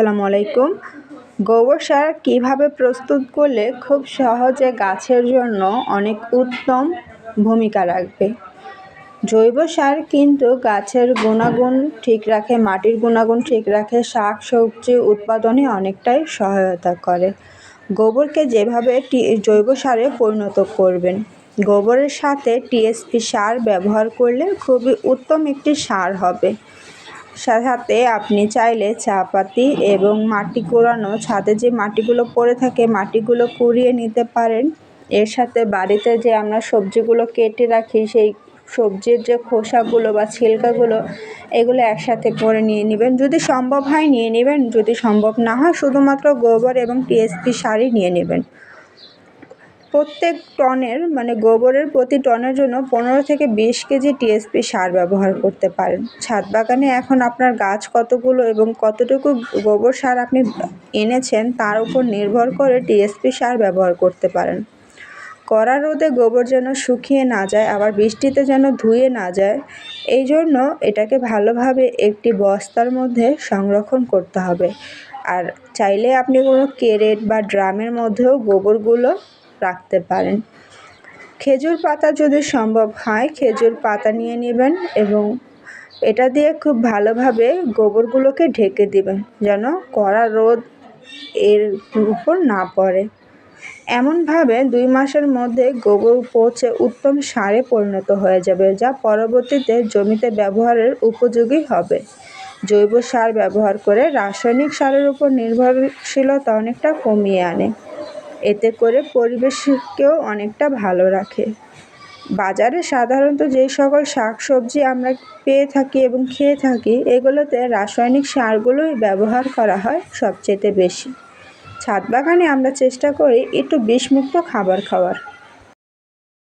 আসসালামু আলাইকুম। গোবর সার কীভাবে প্রস্তুত করলে খুব সহজে গাছের জন্য অনেক উত্তম ভূমিকা রাখবে? জৈব সার কিন্তু গাছের গুণাগুণ ঠিক রাখে, মাটির গুণাগুণ ঠিক রাখে শাক সবজি উৎপাদনে অনেকটাই সহায়তা করে। গোবরকে যেভাবে জৈব সারে পরিণত করবেন, গোবরের সাথে টিএসপি সার ব্যবহার করলে খুবই উত্তম একটি সার হবে। সাথে আপনি চাইলে চা পাতি এবং মাটি কুড়ানো, ছাদে যে মাটিগুলো পড়ে থাকে মাটিগুলো কুড়িয়ে নিতে পারেন। এর সাথে বাড়িতে যে আমরা সবজিগুলো কেটে রাখি, সেই সবজির যে খোসাগুলো বা ছিলকাগুলো, এগুলো একসাথে করে নিয়ে নেবেন। যদি সম্ভব হয় নিয়ে নেবেন, যদি সম্ভব না হয় শুধুমাত্র গোবর এবং টিএসপি সারই নিয়ে নেবেন। প্রত্যেক টনের মানে গোবরের প্রতি টনের জন্য পনেরো থেকে বিশ কেজি টিএসপি সার ব্যবহার করতে পারেন। ছাদ বাগানে এখন আপনার গাছ কতগুলো এবং কতটুকু গোবর সার আপনি এনেছেন তার উপর নির্ভর করে টিএসপি সার ব্যবহার করতে পারেন। কড়া রোদে গোবর যেন শুকিয়ে না যায়, আবার বৃষ্টিতে যেন ধুয়ে না যায়, এই জন্য এটাকে ভালোভাবে একটি বস্তার মধ্যে সংরক্ষণ করতে হবে। আর চাইলে আপনি কোনো কেরেট বা ড্রামের মধ্যেও গোবরগুলো রাখতে পারেন। খেজুর পাতা যদি সম্ভব হয়, খেজুর পাতা নিয়ে নেবেন এবং এটা দিয়ে খুব ভালোভাবে গোবরগুলোকে ঢেকে দিবেন, যেন কড়া রোদ এর উপর না পড়ে। এমনভাবে দুই মাসের মধ্যে গোবর পচে উত্তম সারে পরিণত হয়ে যাবে, যা পরবর্তীতে জমিতে ব্যবহারের উপযোগী হবে। জৈব সার ব্যবহার করে রাসায়নিক সারের উপর নির্ভরশীলতা অনেকটা কমিয়ে আনে। এতে করে পরিবেশকেও অনেকটা ভালো রাখে। বাজারে সাধারণত যেই সকল শাক সবজি আমরা পেয়ে থাকি এবং খেয়ে থাকি, এগুলোতে রাসায়নিক সারগুলোই ব্যবহার করা হয় সবচেয়ে বেশি। ছাদ বাগানে আমরা চেষ্টা করি একটু বিষমুক্ত খাবার খাওয়ার।